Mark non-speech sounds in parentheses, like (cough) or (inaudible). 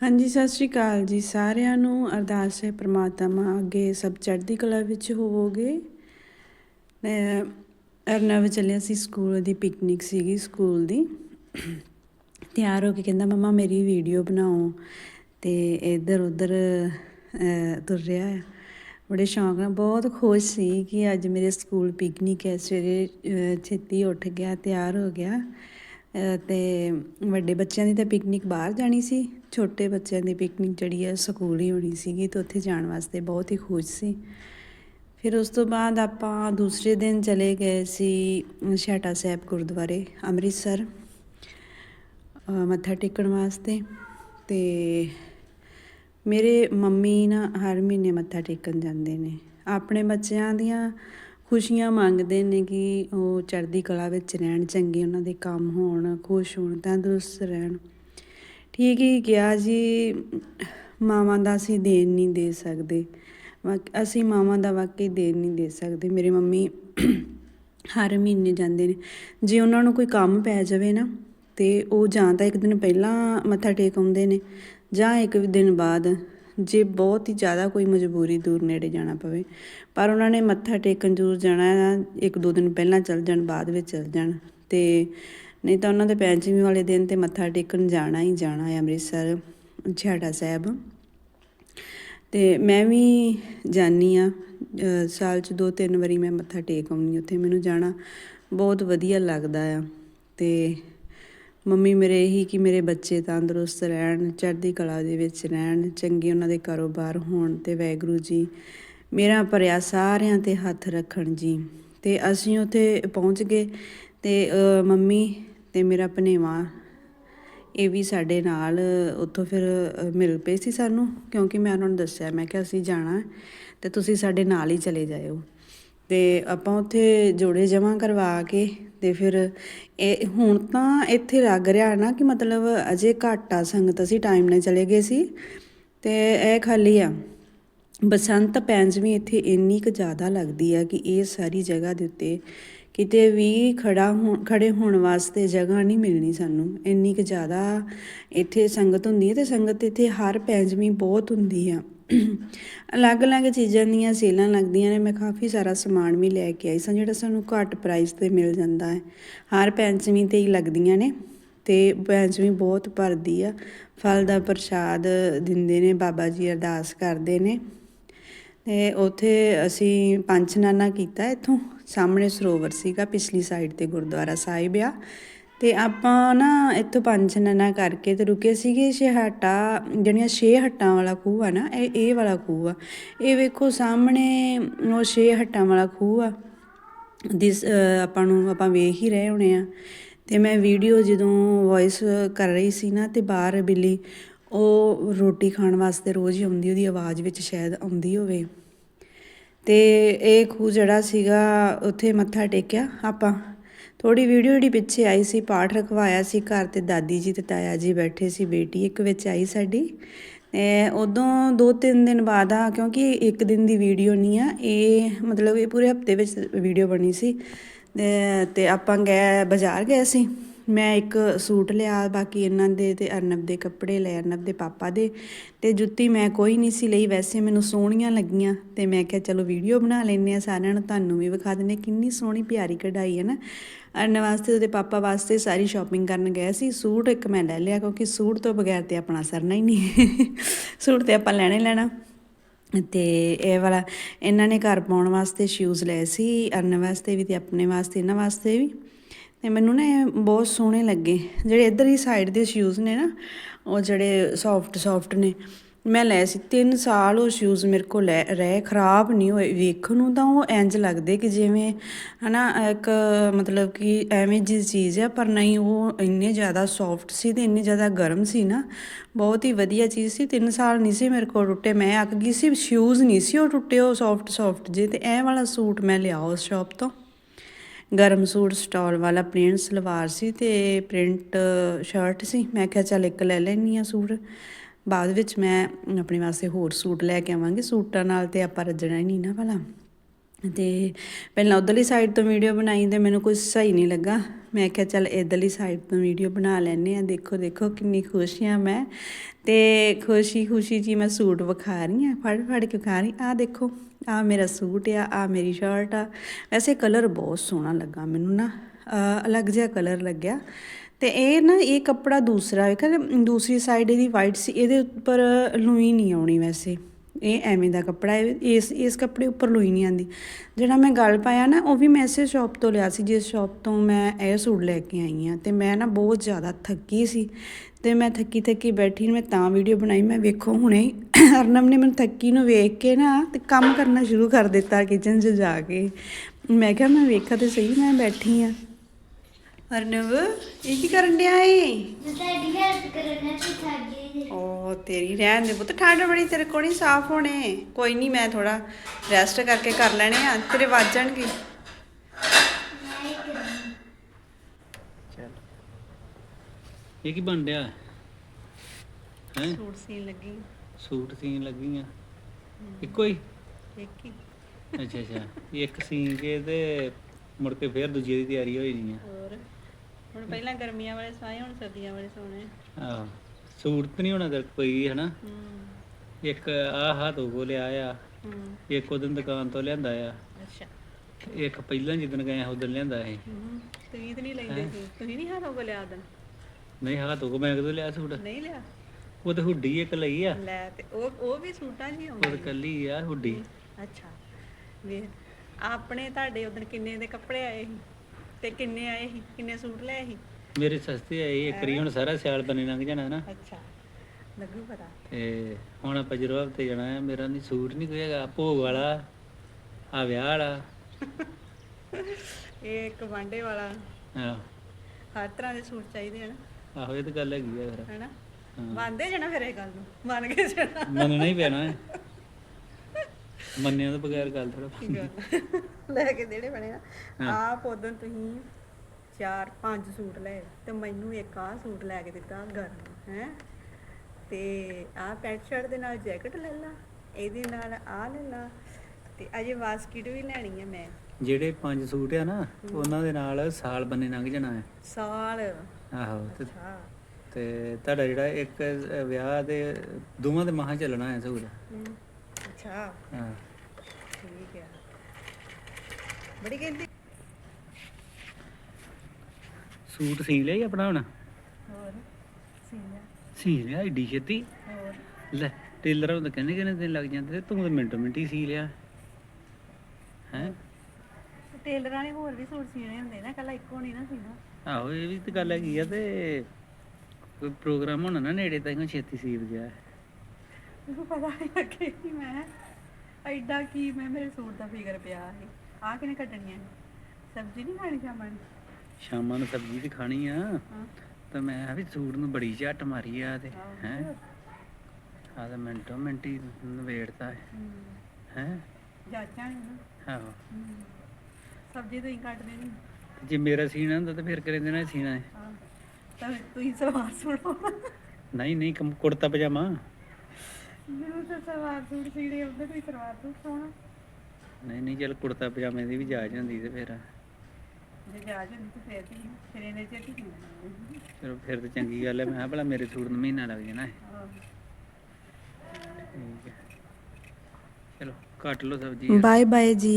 ਹਾਂਜੀ, ਸਤਿ ਸ਼੍ਰੀ ਅਕਾਲ ਜੀ ਸਾਰਿਆਂ ਨੂੰ। ਅਰਦਾਸ ਹੈ ਪ੍ਰਮਾਤਮਾ ਅੱਗੇ ਸਭ ਚੜ੍ਹਦੀ ਕਲਾ ਵਿੱਚ ਹੋਵੋਗੇ। ਮੈਂ ਅਰਨਵ ਚੱਲਿਆ ਸੀ ਸਕੂਲ ਦੀ ਪਿਕਨਿਕ ਸੀਗੀ ਸਕੂਲ ਦੀ। ਤਿਆਰ ਹੋ ਕੇ ਕਹਿੰਦਾ, ਮਮਾ, ਮੇਰੀ ਵੀਡੀਓ ਬਣਾਓ। ਤੇ ਇੱਧਰ ਉੱਧਰ ਤੁਰ ਰਿਹਾ ਹੈ। ਬੜੇ ਸ਼ੌਂਕ ਨਾਲ, ਬਹੁਤ ਖੁਸ਼ ਸੀ ਕਿ ਅੱਜ ਮੇਰੇ ਸਕੂਲ ਪਿਕਨਿਕ ਹੈ। ਸਵੇਰੇ ਛੇਤੀ ਉੱਠ ਗਿਆ, ਤਿਆਰ ਹੋ ਗਿਆ। ਤੇ ਵੱਡੇ ਬੱਚਿਆਂ ਦੀ ਤਾਂ ਪਿਕਨਿਕ ਬਾਹਰ ਜਾਣੀ ਸੀ। ਛੋਟੇ ਬੱਚਿਆਂ ਦੀ ਪਿਕਨਿਕ ਜਿਹੜੀ ਹੈ ਸਕੂਲ ਹੀ ਹੋਣੀ ਸੀਗੀ ਤੇ ਉੱਥੇ ਜਾਣ ਵਾਸਤੇ ਬਹੁਤ ਹੀ ਖੁਸ਼ ਸੀ। ਫਿਰ ਉਸ ਤੋਂ ਬਾਅਦ ਆਪਾਂ ਦੂਸਰੇ ਦਿਨ ਚਲੇ ਗਏ ਸੀ ਛੇਟਾ ਸਾਹਿਬ ਗੁਰਦੁਆਰੇ, ਅੰਮ੍ਰਿਤਸਰ ਮੱਥਾ ਟੇਕਣ ਵਾਸਤੇ ਤੇ ਮੇਰੇ ਮੰਮੀ ਨਾ ਹਰ ਮਹੀਨੇ ਮੱਥਾ ਟੇਕਣ ਜਾਂਦੇ ਨੇ। ਆਪਣੇ ਬੱਚਿਆਂ ਦੀਆਂ ਖੁਸ਼ੀਆਂ ਮੰਗਦੇ ਨੇ ਕਿ ਉਹ ਚੜ੍ਹਦੀ ਕਲਾ ਵਿੱਚ ਰਹਿਣ, ਚੰਗੇ ਉਹਨਾਂ ਦੇ ਕੰਮ ਹੋਣ, ਖੁਸ਼ ਹੋਣ, ਤੰਦਰੁਸਤ ਰਹਿਣ। ਠੀਕ ਹੀ ਕਿਹਾ ਜੀ, ਮਾਵਾਂ ਦਾ ਅਸੀਂ ਦੇਣ ਨਹੀਂ ਦੇ ਸਕਦੇ। ਵਾਕ- ਅਸੀਂ ਮਾਵਾਂ ਦਾ ਵਾਕਈ ਦੇਣ ਨਹੀਂ ਦੇ ਸਕਦੇ। ਮੇਰੇ ਮੰਮੀ ਹਰ ਮਹੀਨੇ ਜਾਂਦੇ ਨੇ। ਜੇ ਉਹਨਾਂ ਨੂੰ ਕੋਈ ਕੰਮ ਪੈ ਜਾਵੇ ਨਾ, ਤੇ ਉਹ ਜਾਂ ਤਾਂ ਇੱਕ ਦਿਨ ਪਹਿਲਾਂ ਮੱਥਾ ਟੇਕ ਆਉਂਦੇ ਨੇ, ਜਾਂ ਇੱਕ ਦਿਨ ਬਾਅਦ ਜੇ ਬਹੁਤ ਹੀ ਜ਼ਿਆਦਾ ਕੋਈ ਮਜਬੂਰੀ ਦੂਰ ਨੇੜੇ ਜਾਣਾ ਪਵੇ। ਪਰ ਉਹਨਾਂ ਨੇ ਮੱਥਾ ਟੇਕਣ ਜ਼ਰੂਰ ਜਾਣਾ ਹੈ, ਇੱਕ ਦੋ ਦਿਨ ਪਹਿਲਾਂ ਚੱਲ ਜਾਣ, ਬਾਅਦ ਵਿੱਚ ਚੱਲ ਜਾਣ। ਤੇ ਨਹੀਂ ਤਾਂ ਉਹਨਾਂ ਦੇ ਪੰਚਮੀ ਵਾਲੇ ਦਿਨ ਤੇ ਮੱਥਾ ਟੇਕਣ ਜਾਣਾ ਹੀ ਜਾਣਾ ਹੈ ਅੰਮ੍ਰਿਤਸਰ ਛਾੜਾ ਸਾਹਿਬ। ਤੇ ਮੈਂ ਵੀ ਜਾਨੀ ਆ ਸਾਲ ਚ ਦੋ ਤਿੰਨ ਵਾਰੀ ਮੈਂ ਮੱਥਾ ਟੇਕ ਆਉਂਦੀ ਉੱਥੇ, ਮੈਨੂੰ ਜਾਣਾ ਬਹੁਤ ਵਧੀਆ ਲੱਗਦਾ ਆ। ਤੇ ਮੰਮੀ ਮੇਰੇ ਇਹੀ ਕਿ ਮੇਰੇ ਬੱਚੇ ਤੰਦਰੁਸਤ ਰਹਿਣ, ਚੜ੍ਹਦੀ ਕਲਾ ਦੇ ਵਿੱਚ ਰਹਿਣ, ਚੰਗੇ ਉਹਨਾਂ ਦੇ ਕਾਰੋਬਾਰ ਹੋਣ ਤੇ ਵੈਗਰੂ ਜੀ, ਮੇਰਾ ਭਰਿਆ ਸਾਰਿਆਂ ਤੇ ਹੱਥ ਰੱਖਣ ਜੀ। ਤੇ ਅਸੀਂ ਉੱਥੇ ਪਹੁੰਚ ਗਏ ਤੇ ਮੰਮੀ ਤੇ ਮੇਰਾ ਭਨੇਵਾ ਇਹ ਵੀ ਸਾਡੇ ਨਾਲ ਉੱਥੋਂ ਫਿਰ ਮਿਲ ਪਏ ਸੀ ਸਾਨੂੰ ਕਿਉਂਕਿ ਮੈਂ ਉਹਨਾਂ ਨੂੰ ਦੱਸਿਆ, ਮੈਂ ਕਿਹਾ ਅਸੀਂ ਜਾਣਾ ਹੈ ਤੇ ਤੁਸੀਂ ਸਾਡੇ ਨਾਲ ਹੀ ਚਲੇ ਜਾਇਓ। ਤੇ ਆਪਾਂ ਉੱਥੇ ਜੋੜੇ ਜਮ੍ਹਾਂ ਕਰਵਾ ਕੇ ਤੇ ਫਿਰ ਇਹ ਹੁਣ ਤਾਂ ਇੱਥੇ ਲੱਗ ਰਿਹਾ ਨਾ ਕਿ ਮਤਲਬ ਅਜੇ ਘੱਟ ਆ, ਸੰਗਤ ਅਸੀਂ ਟਾਈਮ ਨਾਲ ਚਲੇ ਗਏ ਸੀ ਤੇ ਇਹ ਖਾਲੀ ਆ। ਬਸੰਤ ਪੰਚਮੀ ਇੱਥੇ ਇੰਨੀ ਕੁ ਜ਼ਿਆਦਾ ਲੱਗਦੀ ਆ ਕਿ ਇਹ ਸਾਰੀ ਜਗ੍ਹਾ ਦੇ ਉੱਤੇ ਕਿਤੇ ਵੀ ਖੜਾ ਹੋਣ ਖੜੇ ਹੋਣ ਵਾਸਤੇ ਜਗ੍ਹਾ ਨਹੀਂ ਮਿਲਣੀ ਸਾਨੂੰ। ਇੰਨੀ ਕੁ ਜ਼ਿਆਦਾ ਇੱਥੇ ਸੰਗਤ ਹੁੰਦੀ ਹੈ ਤੇ ਸੰਗਤ ਇੱਥੇ ਹਰ ਪੰਚਮੀ ਬਹੁਤ ਹੁੰਦੀ ਆ। ਅਲੱਗ-ਅਲੱਗ ਚੀਜ਼ਾਂ ਦੀਆਂ ਸੇਲਾਂ ਲੱਗਦੀਆਂ ਨੇ, ਮੈਂ ਕਾਫੀ ਸਾਰਾ ਸਮਾਨ ਵੀ ਲੈ ਕੇ ਆਈ ਸਾਂ, ਜਿਹੜਾ ਸਾਨੂੰ ਘੱਟ ਪ੍ਰਾਈਸ ਤੇ ਮਿਲ ਜਾਂਦਾ ਹੈ। ਹਰ ਪੈਂਚਵੀਂ ਤੇ ਹੀ ਲੱਗਦੀਆਂ ਨੇ ਤੇ ਪੈਂਚਵੀਂ ਬਹੁਤ ਭਰਦੀ ਆ। ਫਲ ਦਾ ਪ੍ਰਸ਼ਾਦ ਦਿੰਦੇ ਨੇ, ਬਾਬਾ ਜੀ ਅਰਦਾਸ ਕਰਦੇ ਨੇ। ਤੇ ਉੱਥੇ ਅਸੀਂ ਪੰਜ ਨਾਨਾ ਕੀਤਾ ਇੱਥੋਂ। ਸਾਹਮਣੇ ਸਰੋਵਰ ਸੀਗਾ, ਪਿਛਲੀ ਸਾਈਡ ਤੇ ਗੁਰਦੁਆਰਾ ਸਾਹਿਬ ਆ। ਤੇ ਆਪਾਂ ਨਾ ਇੱਥੋਂ ਪੰਜ ਨਾਨਾ ਕਰਕੇ ਤੇ ਰੁਕੇ ਸੀਗੇ ਛੇਹਟਾ ਜਿਹੜੀਆਂ ਛੇ ਹੱਟਾਂ ਵਾਲਾ ਖੂਹ ਆ ਨਾ, ਇਹ ਇਹ ਵਾਲਾ ਖੂਹ ਆ। ਇਹ ਵੇਖੋ ਸਾਹਮਣੇ ਉਹ ਛੇ ਹੱਟਾਂ ਵਾਲਾ ਖੂਹ ਆ। ਦਿਸ ਆਪਾਂ ਨੂੰ, ਆਪਾਂ ਵੇਖ ਹੀ ਰਹੇ ਹੋਣੇ ਆ। ਤੇ ਮੈਂ ਵੀਡੀਓ ਜਦੋਂ ਵੌਇਸ ਕਰ ਰਹੀ ਸੀ ਨਾ ਤੇ ਬਾਹਰ ਬਿੱਲੀ, ਉਹ ਰੋਟੀ ਖਾਣ ਵਾਸਤੇ ਰੋਜ਼ ਹੀ ਆਉਂਦੀ, ਉਹਦੀ ਆਵਾਜ਼ ਵਿੱਚ ਸ਼ਾਇਦ ਆਉਂਦੀ ਹੋਵੇ। ਅਤੇ ਇਹ ਖੂਹ ਜਿਹੜਾ ਸੀਗਾ, ਉੱਥੇ ਮੱਥਾ ਟੇਕਿਆ ਆਪਾਂ। ਥੋੜ੍ਹੀ ਵੀਡੀਓ ਜਿਹੜੀ ਪਿੱਛੇ ਆਈ ਸੀ, ਪਾਠ ਰਖਵਾਇਆ ਸੀ ਘਰ ਤੇ ਦਾਦੀ ਜੀ ਤੇ ਤਾਇਆ ਜੀ ਬੈਠੇ ਸੀ, ਬੇਟੀ ਇੱਕ ਵਿੱਚ ਆਈ ਸਾਡੀ। ਉਦੋਂ ਦੋ ਤਿੰਨ ਦਿਨ ਬਾਅਦ ਆ, ਕਿਉਂਕਿ ਇੱਕ ਦਿਨ ਦੀ ਵੀਡੀਓ ਨਹੀਂ ਆ, ਇਹ ਮਤਲਬ ਇਹ ਪੂਰੇ ਹਫ਼ਤੇ ਵਿੱਚ ਵੀਡੀਓ ਬਣੀ ਸੀ। ਤੇ- ਤੇ ਆਪਾਂ ਗਏ, ਬਾਜ਼ਾਰ ਗਏ ਸੀ। ਮੈਂ ਇੱਕ ਸੂਟ ਲਿਆ, ਬਾਕੀ ਇਹਨਾਂ ਦੇ ਤੇ ਅਰਨਬ ਦੇ ਕੱਪੜੇ ਲਏ ਅਰਨਬ ਦੇ ਪਾਪਾ ਦੇ। ਤੇ ਜੁੱਤੀ ਮੈਂ ਕੋਈ ਨਹੀਂ ਸੀ ਲਈ, ਵੈਸੇ ਮੈਨੂੰ ਸੋਹਣੀਆਂ ਲੱਗੀਆਂ। ਤੇ ਮੈਂ ਕਿਹਾ, ਚਲੋ ਵੀਡੀਓ ਬਣਾ ਲੈਂਦੇ ਆ ਸਾਰਿਆਂ ਨੂੰ, ਤੁਹਾਨੂੰ ਵੀ ਵਿਖਾ ਦਿੰਦੇ ਕਿੰਨੀ ਸੋਹਣੀ ਪਿਆਰੀ ਕਢਾਈ ਹੈ ਨਾ। ਅਰਨ ਵਾਸਤੇ ਉਹਦੇ ਪਾਪਾ ਵਾਸਤੇ ਸਾਰੀ ਸ਼ਾਪਿੰਗ ਕਰਨ ਗਏ ਸੀ। ਸੂਟ ਇੱਕ ਮੈਂ ਲੈ ਲਿਆ, ਕਿਉਂਕਿ ਸੂਟ ਤੋਂ ਬਗੈਰ ਤੇ ਆਪਣਾ ਸਰਨਾ ਹੀ ਨਹੀਂ। (laughs) ਸੂਟ ਤੇ ਆਪਾਂ ਲੈਣੇ ਲੈਣਾ। ਤੇ ਇਹ ਵਾਲਾ, ਇਹਨਾਂ ਨੇ ਘਰ ਪਾਉਣ ਵਾਸਤੇ ਸ਼ੂਜ਼ ਲਏ ਸੀ ਅਰਨ ਵਾਸਤੇ ਵੀ ਤੇ ਆਪਣੇ ਵਾਸਤੇ, ਇਹਨਾਂ ਵਾਸਤੇ ਵੀ। ਤੇ ਮੈਨੂੰ ਨਾ ਇਹ ਬਹੁਤ ਸੋਹਣੇ ਲੱਗੇ। ਜਿਹੜੇ ਇੱਧਰ ਹੀ ਸਾਈਡ ਦੇ ਸ਼ੂਜ਼ ਨੇ ਨਾ, ਉਹ ਜਿਹੜੇ ਸੌਫਟ ਸੌਫਟ ਨੇ, ਮੈਂ ਲਏ ਸੀ। 3 ਸਾਲ ਉਹ ਸ਼ੂਜ਼ ਮੇਰੇ ਕੋਲ ਲੈ, ਰਹੇ, ਖਰਾਬ ਨਹੀਂ ਹੋਏ। ਵੇਖਣ ਨੂੰ ਤਾਂ ਉਹ ਇੰਜ ਲੱਗਦੇ ਕਿ ਜਿਵੇਂ ਹਨਾ, ਇੱਕ ਮਤਲਬ ਕਿ ਐਵੇਂ ਜੀ ਚੀਜ਼ ਆ, ਪਰ ਨਹੀਂ, ਉਹ ਇੰਨੇ ਜ਼ਿਆਦਾ ਸੌਫਟ ਸੀ ਤੇ ਇੰਨੇ ਜ਼ਿਆਦਾ ਗਰਮ ਸੀ ਨਾ। ਬਹੁਤ ਹੀ ਵਧੀਆ ਚੀਜ਼ ਸੀ। 3 ਸਾਲ ਨਹੀਂ ਸੀ ਮੇਰੇ ਕੋਲ ਟੁੱਟੇ। ਮੈਂ ਅੱਕ ਗਈ ਸੀ। ਸ਼ੂਜ਼ ਨਹੀਂ ਸੀ ਉਹ ਟੁੱਟੇ, ਉਹ ਸੌਫਟ ਸੌਫਟ ਜੇ ਤੇ ਇਹ ਵਾਲਾ ਸੂਟ ਮੈਂ ਲਿਆ ਉਸ ਸ਼ਾਪ ਤੋਂ। ਗਰਮ ਸੂਟ ਸਟਾਲ ਵਾਲਾ ਪ੍ਰਿੰਟ ਸਲਵਾਰ ਸੀ ਤੇ ਪ੍ਰਿੰਟ ਸ਼ਰਟ ਸੀ। ਮੈਂ ਕਿਹਾ ਚੱਲ ਇੱਕ ਲੈ ਲੈਣੀ ਆ ਸੂਟ। ਬਾਅਦ ਵਿੱਚ ਮੈਂ ਆਪਣੇ ਵਾਸਤੇ ਹੋਰ ਸੂਟ ਲੈ ਕੇ ਆਵਾਂਗੀ। ਸੂਟਾਂ ਨਾਲ ਤੇ ਆਪਾਂ ਰੱਜਣਾ ਹੀ ਨਹੀਂ ਨਾ ਭਲਾ। ਤੇ ਪਹਿਲਾਂ ਉਧਰਲੀ ਸਾਈਡ ਤੋਂ ਵੀਡੀਓ ਬਣਾਈ ਤੇ ਮੈਨੂੰ ਕੁਝ ਸਹੀ ਨਹੀਂ ਲੱਗਾ। ਮੈਂ ਕਿਹਾ ਚੱਲ ਇਧਰਲੀ ਸਾਈਡ ਤੋਂ ਵੀਡੀਓ ਬਣਾ ਲੈਨੇ ਆ ਦੇਖੋ ਦੇਖੋ ਕਿੰਨੀ ਖੁਸ਼ ਹਾਂ ਮੈਂ। ਤੇ ਖੁਸ਼ੀ ਖੁਸ਼ੀ ਜੀ ਮੈਂ ਸੂਟ ਵਿਖਾ ਰਹੀ ਆ ਫੜ ਫੜ ਕੇ ਵਿਖਾ ਰਹੀ ਆ ਦੇਖੋ ਆ ਮੇਰਾ ਸੂਟ ਆ ਆ ਮੇਰੀ ਸ਼ਰਟ ਆ। ਵੈਸੇ ਕਲਰ ਬਹੁਤ ਸੋਹਣਾ ਲੱਗਾ ਮੈਨੂੰ ਨਾ। ਅਲੱਗ ਜਿਹਾ ਕਲਰ ਲੱਗਿਆ। ਤੇ ਇਹ ਨਾ, ਇਹ ਕੱਪੜਾ ਦੂਸਰਾ ਹੈ ਕਿ ਦੂਸਰੀ ਸਾਈਡ ਇਹਦੀ ਵਾਈਟ ਸੀ। ਇਹਦੇ ਉੱਪਰ ਲੂਈ ਨਹੀਂ ਆਉਣੀ ਵੈਸੇ। ਇਹ ਐਵੇਂ ਦਾ ਕੱਪੜਾ ਹੈ, ਇਸ ਇਸ ਕੱਪੜੇ ਉੱਪਰ ਲੋਈ ਨਹੀਂ ਆਂਦੀ ਜਿਹੜਾ ਮੈਂ ਗਲ ਪਾਇਆ ਨਾ, ਉਹ ਵੀ ਮੈਂ ਇਸੇ ਸ਼ਾਪ ਤੋਂ ਲਿਆ ਸੀ, ਜਿਸ ਸ਼ਾਪ ਤੋਂ ਮੈਂ ਇਹ ਸੂਟ ਲੈ ਕੇ ਆਈ ਆ ਤੇ ਮੈਂ ਨਾ ਬਹੁਤ ਜ਼ਿਆਦਾ ਥੱਕੀ ਸੀ ਤੇ ਮੈਂ ਥੱਕੀ ਥੱਕੀ ਬੈਠੀ, ਮੈਂ ਤਾਂ ਵੀਡੀਓ ਬਣਾਈ, ਮੈਂ ਵੇਖੋ ਹੁਣੇ ਹੀ (coughs) ਅਰਨਮ ਨੇ ਮੈਨੂੰ ਥੱਕੀ ਨੂੰ ਵੇਖ ਕੇ ਨਾ ਤੇ ਕੰਮ ਕਰਨਾ ਸ਼ੁਰੂ ਕਰ ਦਿੱਤਾ ਕਿਚਨ 'ਚ ਜਾ ਕੇ। ਮੈਂ ਕਿਹਾ ਮੈਂ ਵੇਖਾ ਤੇ ਸਹੀ, ਮੈਂ ਬੈਠੀ ਆ ਅਰਨਵ ਇਹ ਕੀ ਕਰਨ ਡਿਆ ਏ? ਤੁਹਾਡੀ ਹੈਲਪ ਕਰਨਾ ਤੇ ਥੱਕ ਓ ਤੇਰੀ ਰਹਿਣ ਦੇ ਪੁੱਤ ਠੰਡ ਬੜੀ ਤੇਰੇ ਕੋਲ ਨਹੀਂ ਸਾਫ਼ ਹੋਣੇ। ਕੋਈ ਨਹੀਂ ਮੈਂ ਥੋੜਾ ਰੈਸਟ ਕਰਕੇ ਕਰ ਲੈਣੇ ਆ ਤੇਰੇ ਵੱਜ ਜਾਣਗੇ। ਮੈਂ ਕਰਾਂ ਚੱਲ। ਇਹ ਕੀ ਬਣ ਡਿਆ? ਹੈ? ਸੂਟ ਸੀਨ ਲੱਗੀ। ਸੂਟ ਸੀਨ ਲੱਗੀਆਂ ਇੱਕੋ ਹੀ? ਇੱਕ ਹੀ। ਅੱਛਾ ਅੱਛਾ। ਇੱਕ ਸੀਨ ਕੇ ਤੇ ਮੁੜ ਕੇ ਫੇਰ ਦੂਜੀ ਦੀ ਤਿਆਰੀ ਹੋਈ ਨਹੀਂ ਆ। ਹੋਰ? ਹੁਣ ਪਹਿਲਾਂ ਗਰਮੀਆਂ ਵਾਲੇ ਸਵਾਏ ਹੁਣ ਸਰਦੀਆਂ ਵਾਲੇ ਸੋਣੇ ਆਹੋ। ਸੂਟ ਤੇ ਨਹੀਂ ਹੋਣਾ ਤੇ ਕੋਈ ਹਨਾ? ਹੂੰ। ਇੱਕ ਆਹ ਹੱਥ ਕੋ ਲਿਆ ਆ ਹੂੰ। ਇੱਕ ਉਹਦਨ ਦੁਕਾਨ ਤੋਂ ਲਿਆਂਦਾ ਆ। ਅੱਛਾ। ਇੱਕ ਪਹਿਲਾਂ ਜਿੱਦਣ ਗਏ ਉਦੋਂ ਲਿਆਂਦਾ ਇਹ। ਹੂੰ ਤੁਸੀਂ ਤੇ ਨਹੀਂ ਲੈਂਦੇ ਸੀ। ਤੁਸੀਂ ਨਹੀਂ ਹੱਥੋਂ ਕੋ ਲਿਆ ਦਨ ਨਹੀਂ ਹੱਥ ਕੋ ਮੈਂ ਕਦੋਂ ਲਿਆ ਸੂਟ? ਨਹੀਂ ਲਿਆ। ਉਹ ਤੇ ਹੁੱਡੀ ਇੱਕ ਲਈ ਆ। ਲੈ ਤੇ ਉਹ ਉਹ ਵੀ ਸੂਟਾਂ ਜੀ ਉਹ ਆਉਂਦੇ ਤੇ ਕੱਲੀ ਆ ਹੁੱਡੀ। ਅੱਛਾ। ਵੇ ਆਪਣੇ ਤੁਹਾਡੇ ਉਦੋਂ ਕਿੰਨੇ ਦੇ ਕੱਪੜੇ ਆਏ ਸੀ? ਤੇ ਕਿੰਨੇ ਆਏ ਸੀ? ਕਿੰਨੇ ਸੂਟ ਲਏ ਸੀ? ਮੇਰੇ ਸਸਤੇ ਆਏ ਇੱਕ ਰੀ ਹੁਣ ਸਾਰਾ ਸਿਆਲ ਬਣੇ ਲੰਘ ਜਾਣਾ ਨਾ ਅੱਛਾ ਲੱਗੂ ਪਤਾ। ਤੇ ਹੁਣ ਆਪਾਂ ਜਦੋਂ ਹਫ਼ਤੇ ਜਾਣਾ ਹੈ ਮੇਰਾ ਨਹੀਂ ਸੂਟ ਨਹੀਂ ਕੋਈ ਹੈਗਾ ਭੋਗ ਵਾਲਾ ਆ ਵਿਆਹ ਵਾਲਾ। ਇਹ ਇੱਕ ਵਾਂਡੇ ਵਾਲਾ। ਆਹੋ। ਹਰ ਤਰ੍ਹਾਂ ਦੇ ਸੂਟ ਚਾਹੀਦੇ ਹਨ ਆਹੋ ਇਹ ਤਾਂ ਗੱਲ ਹੈਗੀ ਆ ਫਿਰ। ਹੈਨਾ? ਹਾਂ। ਮੰਨਦੇ ਜਣਾ ਫਿਰ ਇਹ ਗੱਲ ਨੂੰ? ਮੰਨ ਕੇ ਜਣਾ। ਮੰਨਣਾ ਹੀ ਪੈਣਾ ਹੈ। ਮੰਨਿਆ ਤੋਂ ਬਗੈਰ ਗੱਲ ਥੋੜਾ ਲੈ ਕੇ ਦੇਣੇ ਬਣੇ ਆ। ਹਾਂ। ਆਪ ਉਦੋਂ ਤੁਸੀਂ ਚਾਰ ਪੰਜ ਸੂਟ ਲਏ ਤੇ ਮੈਨੂੰ ਇੱਕ ਆਹ ਸੂਟ ਲੈ ਕੇ ਦਿੱਤਾ ਗਰਮ ਹੈ। ਤੇ ਆਹ ਪੈਂਟ ਸ਼ਰਟ ਦੇ ਨਾਲ ਜੈਕਟ ਲੈ ਲਾ ਇਹਦੇ ਨਾਲ ਆਹ ਲੈ ਲਾ ਤੇ ਅਜੇ ਵਾਸਕਿਟ ਵੀ ਲੈਣੀ ਹੈ ਮੈਂ। ਜਿਹੜੇ ਪੰਜ ਸੂਟ ਆ ਨਾ ਉਹਨਾਂ ਦੇ ਨਾਲ ਸਾਲ ਬੰਨੇ ਲੰਘ ਜਾਣਾ ਹੈ। ਸਾਲ। ਆਹੋ ਤੇ ਤੇ ਤੁਹਾਡਾ ਜਿਹੜਾ ਇੱਕ ਵਿਆਹ ਦੇ ਦੋਵਾਂ ਦੇ ਮਹਾਂ ਚੱਲਣਾ ਹੈ ਸੂਟ। ਅੱਛਾ। ਹਾਂ। ਠੀਕ ਹੈ ਬੜੀ ਕਹਿੰਦੀ ਸੂਟ ਸੀ ਲਿਆ ਆਪਣਾ ਹੁਣ ਹੋਰ ਸੀਨਾ ਸੀ ਲਿਆ ਏਡੀ ਛੇਤੀ? ਹੋਰ। ਲੈ ਟੇਲਰਾਂ ਨੂੰ ਤਾਂ ਕਹਿੰਦੇ ਕਿੰਨੇ ਦਿਨ ਲੱਗ ਜਾਂਦੇ ਤੇ ਤੂੰ ਤਾਂ ਮਿੰਟੋ ਮਿੰਟ ਹੀ ਸੀ ਲਿਆ। ਹੈ? ਟੇਲਰਾਂ ਨੇ ਹੋਰ ਵੀ ਸੂਟ ਸੀਣੇ ਹੁੰਦੇ ਨਾ ਕੱਲਾ ਇੱਕੋ ਨਹੀਂ ਨਾ ਸੀਣਾ। ਆਹੋ ਇਹ ਵੀ ਤੇ ਗੱਲ ਹੈਗੀ ਆ ਤੇ ਕੋਈ ਪ੍ਰੋਗਰਾਮ ਹੋਣਾ ਨਾ ਨੇੜੇ ਤਾਂ ਇਹਨੂੰ ਛੇਤੀ ਸੀਵ ਗਿਆ। ਮੈਨੂੰ ਪਤਾ ਨਹੀਂ ਲੱਗੇ ਕਿ ਮੈਂ ਐਡਾ ਕੀ ਮੈਂ ਮੇਰੇ ਸੂਟ ਦਾ ਫਿਕਰ ਪਿਆ ਸੀ। ਆ ਕਿਨੇ ਕੱਟਣੀਆਂ ਸਬਜ਼ੀ ਨਹੀਂ ਖਾਣੀ ਸ਼ਾਮਾਂ ਨੂੰ? ਸ਼ਾਮਾਂ ਨੂੰ ਸਬਜ਼ੀ ਤੇ ਖਾਣੀ ਆ। ਹਾਂ। ਤਾਂ ਮੈਂ ਵੀ ਸੂਟ ਨੂੰ ਬੜੀ ਝੱਟ ਮਾਰੀ ਆ ਤੇ ਹੈ। ਆ ਤਾਂ ਮਿੰਟੋ ਮਿੰਟ ਹੀ ਨਵੇੜਤਾ ਹੈ। ਜਾਚਾਂ ਨੇ ਨਾ। ਆਹੋ। ਹਮ। ਸਬਜ਼ੀ ਤੁਸੀਂ ਕੱਟ ਦੇਣੀ ਤੇ ਜੇ ਮੇਰਾ ਸੀਣਾ ਹੁੰਦਾ ਤਾਂ ਫਿਰ ਕਰੇ ਦੇਣਾ ਸੀਣਾ ਹੈ। ਹਾਂ ਤਾਂ ਤੁਸੀਂ ਸਲਵਾਰ ਸੁਣੋ ਨਹੀਂ ਨਹੀਂ ਕਮ ਕੁੜਤਾ ਪਜਾਮਾ। ਮੈਨੂੰ ਤਾਂ ਸਲਵਾਰ ਸੂਟ ਸੀੜੇ ਉਹਦੇ ਕੋਈ ਸਲਵਾਰ ਸੂਟ ਸੋਣਾ ਨਹੀਂ ਨਹੀਂ ਚੱਲ ਕੁੜਤਾ ਪਜਾਮੇ ਦੀ ਵੀ ਜਾਜ ਹੁੰਦੀ ਤੇ ਫਿਰ। ਜੇ ਤਾਂ ਫੇਰ ਵੀ ਫਿਰ ਇਹਨੇ ਫਿਰ ਤਾਂ ਚੰਗੀ ਗੱਲ ਹੈ ਮੈਂ ਕਿਹਾ ਭਲਾ ਮੇਰੇ ਸੂਟ ਨੂੰ ਮਹੀਨਾ ਲੱਗ ਜਾਣਾ ਹੈ। ਹਾਂ। ਠੀਕ ਹੈ। ਚਲੋ ਕੱਟ ਲਓ ਸਬਜ਼ੀ। ਬਾਏ ਬਾਏ ਜੀ।